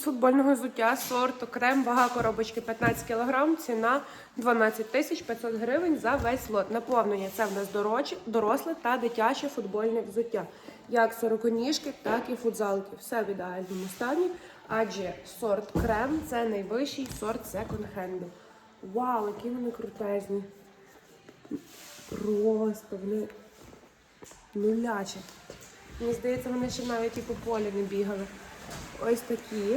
З футбольного взуття сорту крем, вага коробочки 15 кг, ціна 12 тисяч 500 гривень за весь лот. Наповнення це в нас доросле та дитяче футбольне взуття. Як сороконіжки, так і футзалки. Все в ідеальному стані, адже сорт крем це найвищий сорт секонд-хенду. Вау, які вони крутезні. Просто вони нулячі. Мені здається, вони ще навіть і по полі не бігали. Ось такі.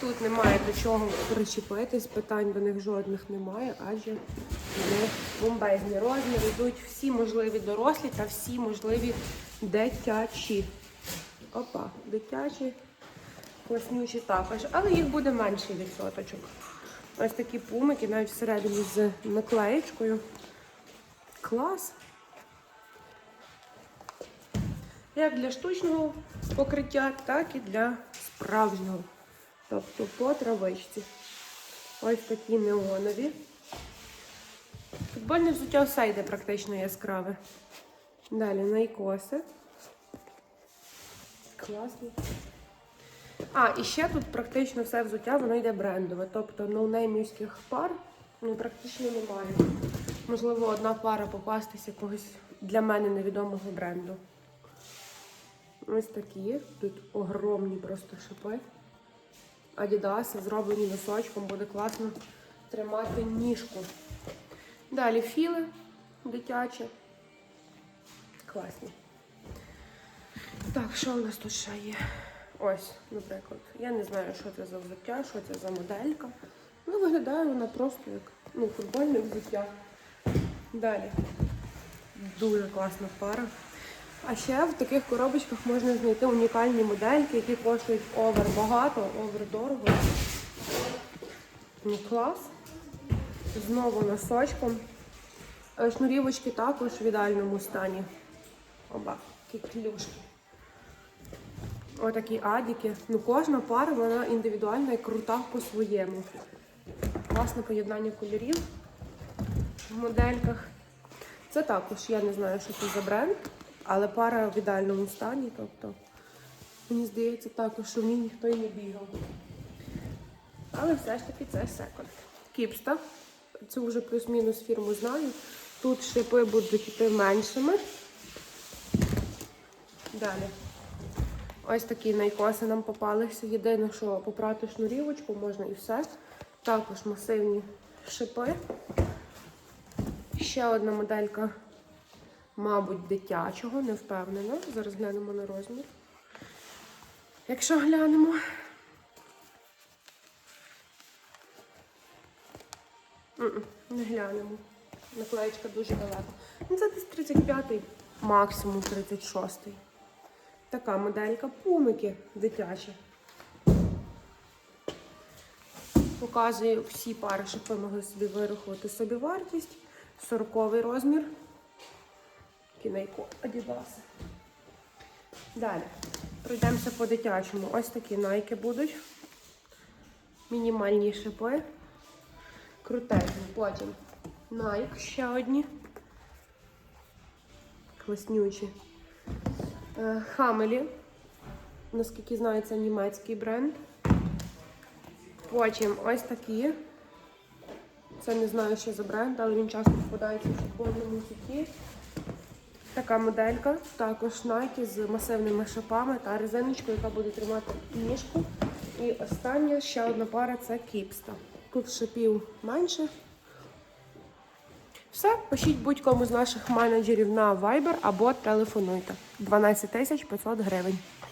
Тут немає до чого причепитись, питань до них жодних немає, адже вони бомбезні розміри йдуть всі можливі дорослі та всі можливі дитячі. Опа, дитячі, класнючі також, але їх буде менший відсоточок. Ось такі пумики, навіть всередині з наклеєчкою. Клас. Як для штучного покриття, так і для справжнього. Тобто по травичці. Ось такі неонові. Футбольне взуття все йде практично яскраве. Далі найкоси. Класно. А, і ще тут практично все взуття, воно йде брендове. Тобто ноунеймівських пар ну, практично немає. Можливо, одна пара попастись якогось для мене невідомого бренду. Ось такі. Тут огромні просто шипи. Адідаси зроблені носочком, буде класно тримати ніжку. Далі філи дитячі. Класні. Так, що у нас тут ще є? Ось, наприклад, я не знаю, що це за взуття, що це за моделька. Ну, виглядає вона просто як ну, футбольне взуття. Далі. Дуже класна пара. А ще в таких коробочках можна знайти унікальні модельки, які коштують овер багато, овер дорого. Ну, клас. Знову носочком. Е, Шнурівочки також в ідеальному стані. Оба, які клюшки. Отакі адіки. Ну, кожна пара вона індивідуальна і крута по-своєму. Класне поєднання кольорів в модельках. Це також, я не знаю, що це за бренд, але пара в ідеальному стані. Тобто, мені здається, також, що в ній ніхто і не бігав. Але все ж таки це секонд. Кіпста. Цю вже плюс-мінус фірму знаю. Тут шипи будуть йти меншими. Далі. Ось такі найкоси нам попалися. Єдине, що попрати шнурівочку можна і все. Також масивні шипи. Ще одна моделька, мабуть, дитячого, не впевнена. Зараз глянемо на розмір. Якщо глянемо. Не глянемо. Наклеєчка дуже далеко. Ну, це десь 35-й, максимум 36-й. Така моделька, пумики дитячі. Показую всі пари, щоб ви могли собі вирахувати собі вартість. 40 розмір. Кінейко Адідаси. Далі. Пройдемося по дитячому. Ось такі найки будуть. Мінімальні шипи. Крутезні. Потім Nike ще одні. Класнючі. Е, Хамелі. Наскільки знаю, це німецький бренд. Потім ось такі. Це не знаю, що за бренд, але він часто попадається в футбольному сіті. Така моделька. Також Nike з масивними шипами та резиночкою, яка буде тримати ніжку. І остання ще одна пара це кіпста. Тут шипів менше. Все, пишіть будь-кому з наших менеджерів на Viber або телефонуйте. 12 500 гривень.